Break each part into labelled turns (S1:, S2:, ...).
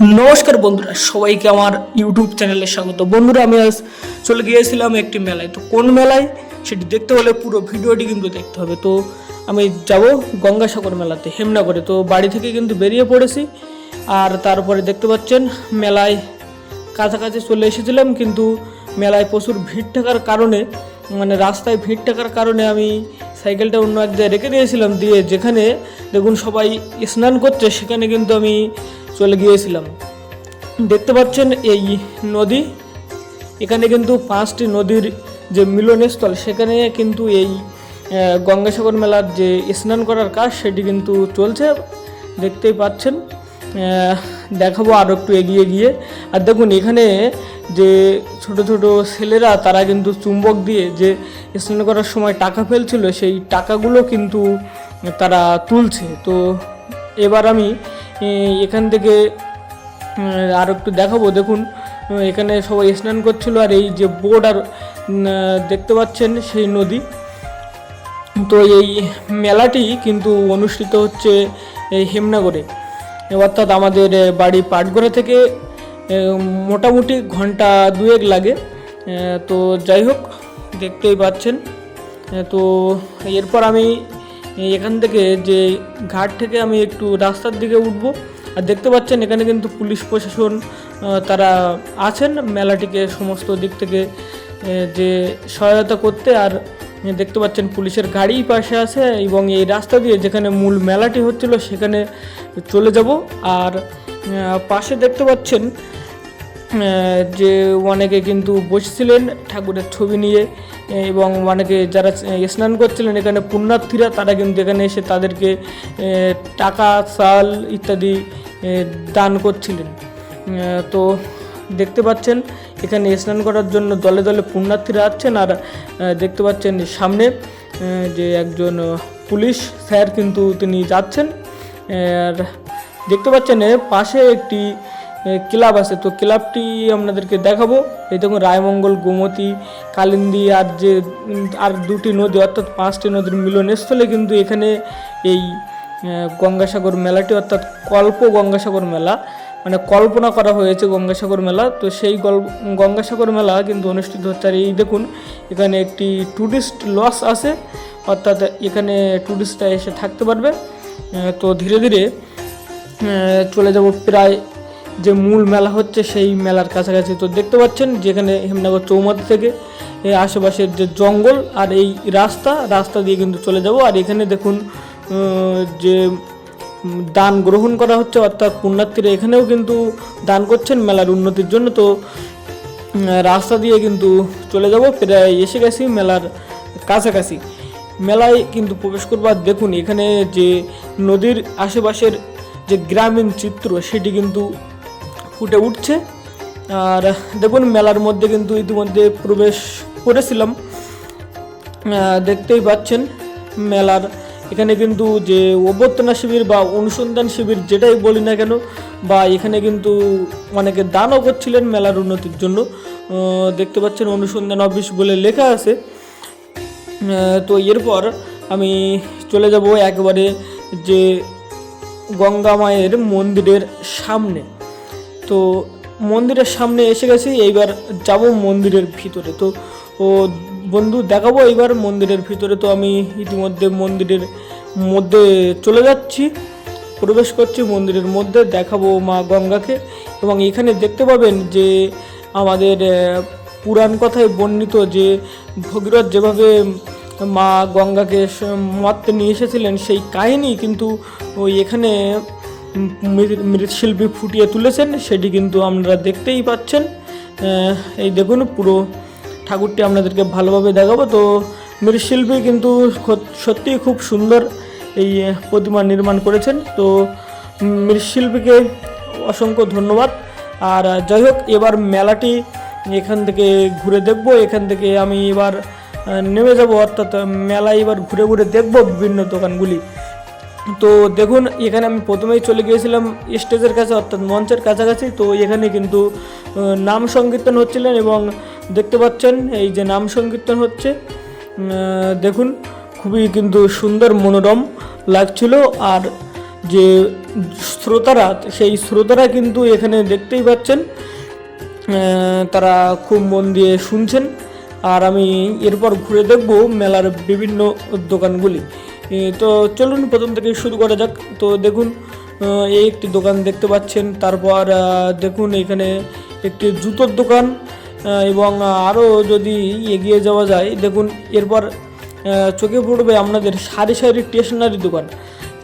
S1: নমস্কার বন্ধুরা, সবাইকে আমার ইউটিউব চ্যানেলে স্বাগত। বন্ধুরা, আমি আজ চলে গিয়েছিলাম একটি মেলায়। তো কোন মেলায়? সেটি দেখতে হলে পুরো ভিডিওটি কিন্তু দেখতে হবে। তো আমি যাব গঙ্গাসাগর মেলাতে, হেমনগরে। তো বাড়ি থেকে কিন্তু বেরিয়ে পড়েছি। আর তারপরে দেখতে পাচ্ছেন, মেলায় কাছাকাছি চলে এসেছিলাম। কিন্তু মেলায় প্রচুর ভিড় থাকার কারণে মানে রাস্তায় ভিড় থাকার কারণে আমি সাইকেলটা অন্য এক জায়গায় রেখে দিয়েছিলাম, দিয়ে যেখানে দেখুন সবাই স্নান করছে, সেখানে কিন্তু আমি চলে গিয়েছিলাম। দেখতে পাচ্ছেন এই নদী, এখানে কিন্তু পাঁচটি নদীর যে মিলনস্থল, সেখানে কিন্তু এই গঙ্গাসাগর মেলার যে স্নান করার কাজ, সেটি কিন্তু চলছে, দেখতেই পাচ্ছেন। দেখাবো আরও একটু এগিয়ে গিয়ে। আর দেখুন, এখানে যে ছোট ছোট ছেলেরা, তারা কিন্তু চুম্বক দিয়ে যে স্নান করার সময় টাকা ফেলছিল, সেই টাকাগুলো কিন্তু তারা তুলছে। তো এবার আমি এখান থেকে আর একটু দেখাবো। দেখুন, এখানে সবাই স্নান করছিল, আর এই যে বোর্ড আর দেখতে পাচ্ছেন সেই নদী। তো এই মেলাটি কিন্তু অনুষ্ঠিত হচ্ছে, এই হেমনগরে। অর্থাৎ আমাদের বাড়ি পাটগড়া থেকে মোটামুটি ঘণ্টা দুয়েক লাগে। তো যাই হোক, দেখতেই পাচ্ছেন। তো এরপর আমি এখান থেকে যে ঘাট থেকে আমি একটু রাস্তার দিকে উঠব। আর দেখতে পাচ্ছেন, এখানে কিন্তু পুলিশ প্রশাসন তারা আছেন মেলাটিকে সমস্ত দিক থেকে যে সহায়তা করতে। আর দেখতে পাচ্ছেন পুলিশের গাড়ি পাশে আছে এবং এই রাস্তা দিয়ে যেখানে মূল মেলাটি হচ্ছিল সেখানে চলে যাব। আর পাশে দেখতে পাচ্ছেন যে অনেকে কিন্তু বসেছিলেন ঠাকুরের ছবি নিয়ে, এবং অনেকে যারা স্নান করছিলেন এখানে পুণ্যার্থীরা, তারা কিন্তু এখানে এসে তাদেরকে টাকা, চাল ইত্যাদি দান করছিলেন। তো দেখতে পাচ্ছেন, এখানে স্নান করার জন্য দলে দলে পুণ্যার্থীরা আসছেন আর দেখতে পাচ্ছেন সামনে যে একজন পুলিশ স্যার কিন্তু তিনি যাচ্ছেন। আর দেখতে পাচ্ছেন পাশে একটি ক্লাব আছে। তো ক্লাবটি আপনাদেরকে দেখাবো। এই দেখুন, রায়মঙ্গল, গোমতী, কালিন্দী আর যে আর দুটি নদী, অর্থাৎ পাঁচটি নদীর মিলনস্থলে কিন্তু এখানে এই গঙ্গাসাগর মেলাটি, অর্থাৎ কল্প গঙ্গাসাগর মেলা মানে কল্পনা করা হয়েছে গঙ্গাসাগর মেলা। তো সেই গঙ্গাসাগর মেলা কিন্তু অনুষ্ঠিত হচ্ছে। আর এই দেখুন, এখানে একটি ট্যুরিস্ট লস আছে। অর্থাৎ এখানে ট্যুরিস্টরা এসে থাকতে পারবে। তো ধীরে ধীরে চলে যাব প্রায় যে মূল মেলা হচ্ছে সেই মেলার কাছাকাছি। তো দেখতে পাচ্ছেন যেখানে হেমনগর চৌমাথা থেকে আশেপাশের যে জঙ্গল আর এই রাস্তা রাস্তা দিয়ে কিন্তু চলে যাব। আর এখানে দেখুন যে দান গ্রহণ করা হচ্ছে, অর্থাৎ পুণ্যার্থীরা এখানেও কিন্তু দান করছেন, মেলার উন্নতির জন্য। তো রাস্তা দিয়ে কিন্তু চলে যাব, প্রায় এসে গেছি মেলার কাছাকাছি। মেলায় কিন্তু প্রবেশ করবার, দেখুন, এখানে যে নদীর আশেপাশের যে গ্রামীণ চিত্র, সেটি কিন্তু ফুটে উঠছে। আর দেখুন, মেলার মধ্যে কিন্তু ইতিমধ্যে প্রবেশ করেছিলাম। দেখতেই পাচ্ছেন, মেলার এখানে কিন্তু যে অভ্যর্থনা শিবির বা অনুসন্ধান শিবির যেটাই বলি না কেন, বা এখানে কিন্তু অনেকে দানও করছিলেন মেলার উন্নতির জন্য। দেখতে পাচ্ছেন অনুসন্ধান অফিস বলে লেখা আছে। তো এরপর আমি চলে যাব একবারে যে গঙ্গা মায়ের মন্দিরের সামনে। তো মন্দিরের সামনে এসে গেছি, এইবার যাব মন্দিরের ভিতরে। তো ও বন্ধু, দেখাবো এবার মন্দিরের ভিতরে। তো আমি ইতিমধ্যে মন্দিরের মধ্যে চলে যাচ্ছি, প্রবেশ করছি মন্দিরের মধ্যে, দেখাবো মা গঙ্গাকে। এবং এখানে দেখতে পাবেন যে আমাদের পুরাণ কথায় বর্ণিত যে ভগীরথ যেভাবে মা গঙ্গাকে মারতে নিয়ে এসেছিলেন, সেই কাহিনী কিন্তু ওই এখানে মৃৎ- মৃৎশিল্পী ফুটিয়ে তুলেছেন, সেটি কিন্তু আপনারা দেখতেই পাচ্ছেন। এই দেখুন পুরো ঠাকুরটি আপনাদেরকে ভালোভাবে দেখাবো। তো মৃৎশিল্পী কিন্তু সত্যিই খুব সুন্দর এই প্রতিমা নির্মাণ করেছেন। তো মৃৎশিল্পীকে অসংখ্য ধন্যবাদ। আর যাই হোক এবার মেলাটি এখান থেকে ঘুরে দেখব। এখান থেকে আমি এবার নেমে যাব। অর্থাৎ আহ, মেলা এবার ঘুরে ঘুরে দেখব বিভিন্ন দোকানগুলি। তো দেখুন, এখানে আমি প্রথমেই চলে গিয়েছিলাম স্টেজের কাছে, অর্থাৎ মঞ্চের কাছাকাছি। তো এখানে কিন্তু নাম সংকীর্তন হচ্ছিলেন এবং দেখতে পাচ্ছেন এই যে নাম সংকীর্তন হচ্ছে। দেখুন, খুবই কিন্তু সুন্দর মনোরম লাগছিল। আর যে শ্রোতারা, সেই শ্রোতারা কিন্তু এখানে দেখতেই পাচ্ছেন তারা খুব মন দিয়ে শুনছেন। আর আমি এরপর ঘুরে দেখব মেলার বিভিন্ন দোকানগুলি। তো চলুন, প্রথম থেকে শুরু করা যাক। তো দেখুন এই একটি দোকান দেখতে পাচ্ছেন। তারপর দেখুন, এখানে একটি জুতোর দোকান এবং আরও যদি এগিয়ে যাওয়া যায়, দেখুন, এরপর চোখে পড়বে আপনাদের সারি সারি স্টেশনারি দোকান।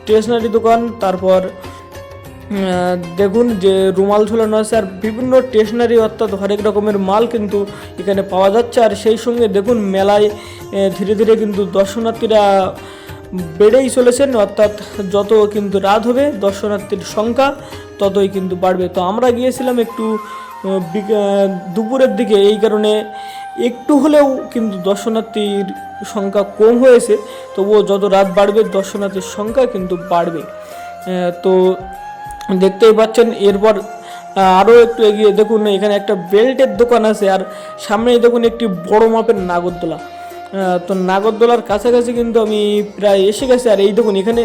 S1: স্টেশনারি দোকান, তারপর দেখুন যে রুমাল ঝুলানো আছে, আর বিভিন্ন স্টেশনারি, অর্থাৎ হরেক রকমের মাল কিন্তু এখানে পাওয়া যাচ্ছে। আর সেই সঙ্গে দেখুন, মেলায় ধীরে ধীরে কিন্তু দর্শনার্থীরা বেড়েই চলেছেন, অর্থাৎ যত কিন্তু রাত হবে, দর্শনার্থীর সংখ্যা ততই কিন্তু বাড়বে। তো আমরা গিয়েছিলাম একটু দুপুরের দিকে, এই কারণে একটু হলেও কিন্তু দর্শনার্থীর সংখ্যা কম হয়েছে, তবুও যত রাত বাড়বে, দর্শনার্থীর সংখ্যা কিন্তু বাড়বে। তো দেখতেই পাচ্ছেন, এরপর আরও একটু এগিয়ে দেখুন, এখানে একটা বেল্টের দোকান আছে, আর সামনেই দেখুন একটি বড় মাপের নাগরদোলা। তো নাগরদোলার কাছাকাছি কিন্তু আমি প্রায় এসে গেছি আর এই দেখুন, এখানে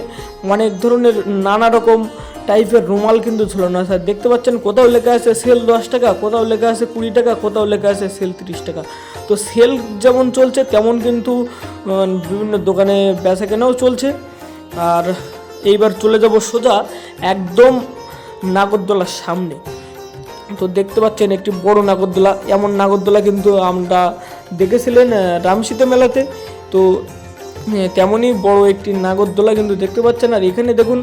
S1: অনেক ধরনের নানা রকম টাইপের রুমাল কিন্তু ছিল না স্যার দেখতে পাচ্ছেন কোথাও লেখা আছে সেল দশ টাকা, কোথাও লেখা আছে কুড়ি টাকা, কোথাও লেখা আছে সেল তিরিশ টাকা। তো সেল যেমন চলছে, তেমন কিন্তু বিভিন্ন দোকানে বেচা কেনাও চলছে। আর এইবার চলে যাব সোজা একদম নাগরদোলার সামনে। তো দেখতে পাচ্ছেন একটি বড় নাগরদোলা, এমন নাগরদোলা কিন্তু আমরা দেখেছিলেন রামসীতা মেলাতে। তো তেমনই বড় একটি নাগরদোলা কিন্তু দেখতে পাচ্ছেন। আর এখানে দেখুন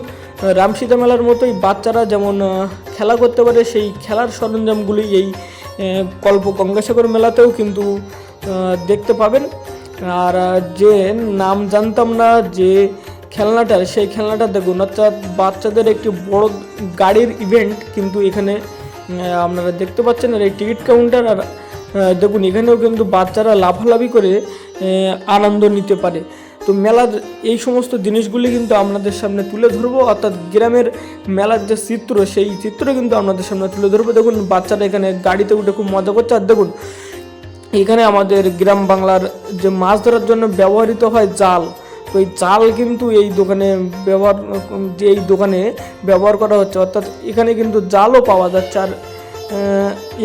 S1: রামসীতা মেলার মতোই বাচ্চারা যেমন খেলা করতে পারে, সেই খেলার সরঞ্জামগুলি এই কল্প গঙ্গাসাগর মেলাতেও কিন্তু দেখতে পাবেন। আর যে নাম জানতাম না যে খেলনাটার সেই খেলনাটা দেখুন, অর্থাৎ বাচ্চাদের একটি বড় গাড়ির ইভেন্ট কিন্তু এখানে আপনারা দেখতে পাচ্ছেন। আর এই টিকিট কাউন্টার, আর দেখুন, এখানেও কিন্তু বাচ্চারা লাফালাফি করে আনন্দ নিতে পারে। তো মেলার এই সমস্ত জিনিসগুলি কিন্তু আপনাদের সামনে তুলে ধরবো। অর্থাৎ গ্রামের মেলার যে চিত্র, সেই চিত্র কিন্তু আপনাদের সামনে তুলে ধরবো। দেখুন, বাচ্চারা এখানে গাড়িতে উঠে খুব মজা করছে। আর দেখুন, এখানে আমাদের গ্রাম বাংলার যে মাছ ধরার জন্য ব্যবহৃত হয় জাল। তো এই জাল কিন্তু এই দোকানে ব্যবহার যে এই দোকানে ব্যবহার করা হচ্ছে। অর্থাৎ এখানে কিন্তু জালও পাওয়া যাচ্ছে। আর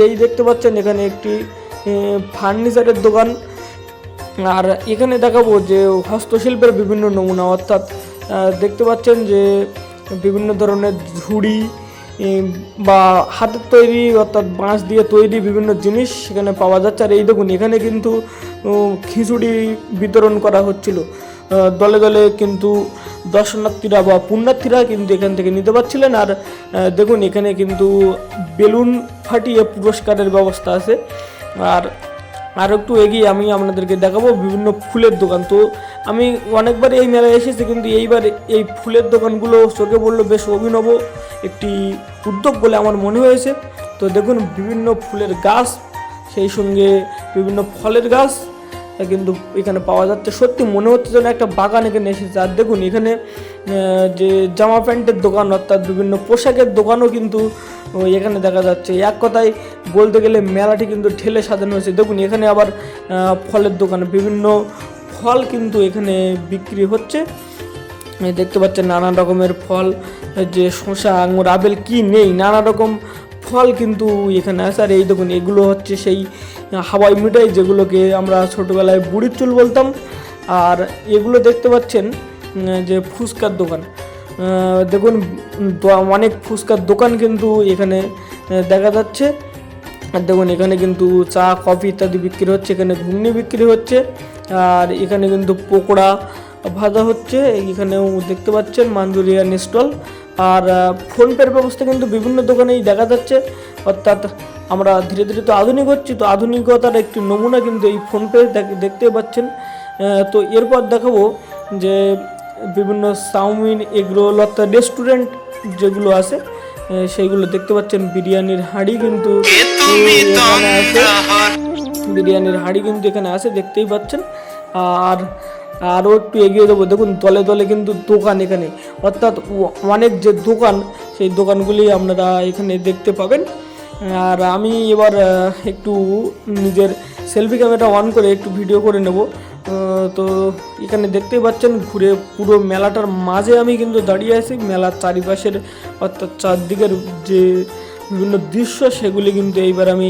S1: এই দেখতে পাচ্ছেন এখানে একটি ফার্নিচারের দোকান। আর এখানে দেখাবো যে হস্তশিল্পের বিভিন্ন নমুনা, অর্থাৎ দেখতে পাচ্ছেন যে বিভিন্ন ধরনের ঝুড়ি বা হাতের তৈরি, অর্থাৎ বাঁশ দিয়ে তৈরি বিভিন্ন জিনিস সেখানে পাওয়া যাচ্ছে। আর এই দেখুন, এখানে কিন্তু খিচুড়ি বিতরণ করা হচ্ছিল। দলে দলে কিন্তু দর্শনার্থীরা বা পুণ্যার্থীরা কিন্তু এখান থেকে নিতে পারছিলেন। আর দেখুন, এখানে কিন্তু বেলুন ফাটিয়ে পুরস্কারের ব্যবস্থা আছে। আর আর একটু এগিয়ে আমি আপনাদেরকে দেখাবো বিভিন্ন ফুলের দোকান। তো আমি অনেকবার এই মেলায় এসেছি, কিন্তু এইবার এই ফুলের দোকানগুলো চোখে পড়ল বেশ অভিনব একটি উদ্যোগ বলে আমার মনে হয়েছে। তো দেখুন, বিভিন্ন ফুলের গাছ, সেই সঙ্গে বিভিন্ন ফলের গাছ কিন্তু এখানে পাওয়া যাচ্ছে। সত্যি মনে হচ্ছে যেন একটা বাগান এখানে এসেছে। আর দেখুন, এখানে যে জামা প্যান্টের দোকান, অর্থাৎ বিভিন্ন পোশাকের দোকানও কিন্তু এখানে দেখা যাচ্ছে। এক কথায় বলতে গেলে মেলাটি কিন্তু ঠেলে সাজানো হয়েছে। দেখুন, এখানে আবার ফলের দোকান, বিভিন্ন ফল কিন্তু এখানে বিক্রি হচ্ছে। দেখতে পাচ্ছেন নানান রকমের ফল, যে শসা, আঙুর, আপেল, কি নেই, নানা রকম ফল কিন্তু এখানে আছে। আর এই দেখুন, এগুলো হচ্ছে সেই হাওয়াই মিঠাই যেগুলোকে আমরা ছোটোবেলায় বুড়ির চুল বলতাম। আর এগুলো দেখতে পাচ্ছেন যে ফুচকার দোকান। দেখুন অনেক ফুচকার দোকান কিন্তু এখানে দেখা যাচ্ছে। আর দেখুন, এখানে কিন্তু চা, কফি ইত্যাদি বিক্রি হচ্ছে, এখানে ঘুগনি বিক্রি হচ্ছে। আর এখানে কিন্তু পকোড়া ভাজা হচ্ছে, এখানেও দেখতে পাচ্ছেন মাঞ্জুরিয়ান স্টল। আর ফোনপের ব্যবস্থা কিন্তু বিভিন্ন দোকানেই দেখা যাচ্ছে। অর্থাৎ আমরা ধীরে ধীরে তো আধুনিক হচ্ছি তো আধুনিকতার একটি নমুনা কিন্তু এই ফোনপে দেখতে পাচ্ছেন। তো এরপর দেখাবো যে বিভিন্ন চাউমিন এগরোল অর্থাৎ রেস্টুরেন্ট যেগুলো আছে সেইগুলো দেখতে পাচ্ছেন। বিরিয়ানির হাঁড়ি কিন্তু এখানে আছে। বিরিয়ানির হাঁড়ি কিন্তু এখানে আছে দেখতেই পাচ্ছেন। আর আরও একটু এগিয়ে যাব দেখুন দলে দলে কিন্তু দোকান এখানে। অর্থাৎ অনেক যে দোকান সেই দোকানগুলি আপনারা এখানে দেখতে পাবেন। আর আমি এবার একটু নিজের সেলফি ক্যামেরাটা অন করে একটু ভিডিও করে নেব। তো এখানে দেখতেই পাচ্ছেন, ঘুরে পুরো মেলাটার মাঝে আমি কিন্তু দাঁড়িয়ে আছি। মেলার চারিপাশের, অর্থাৎ চারদিকের যে বিভিন্ন দৃশ্য, সেগুলি কিন্তু এইবার আমি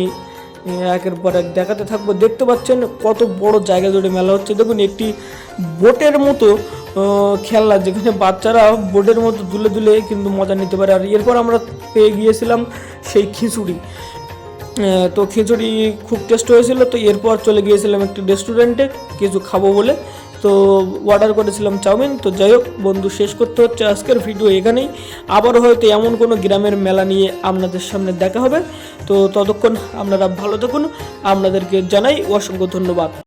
S1: একের পর এক দেখাতে থাকব। দেখতে পাচ্ছেন কত বড় জায়গা জুড়ে মেলা হচ্ছে। দেখুন, একটি বোটের মতো খেলনা, যেখানে বাচ্চারা বোটের মতো দুলে দুলে কিন্তু মজা নিতে পারে। আর এরপর আমরা পেয়ে গিয়েছিলাম সেই খিচুড়ি। তো খিচুড়ি খুব টেস্ট হয়েছিল, তো এরপর চলে গিয়েছিলাম একটি রেস্টুরেন্টে কিছু খাব বলে। তো অর্ডার করেছিলাম চাউমিন, তো যাই হোক, বন্ধু, শেষ করতে হচ্ছে আজকের ভিডিও এখানেই। আবারও হয়তো এমন কোনো গ্রামের মেলা নিয়ে আপনাদের সামনে দেখা হবে। তো ততক্ষণ আপনারা ভালো থাকুন, আপনাদেরকে জানাই অসংখ্য ধন্যবাদ।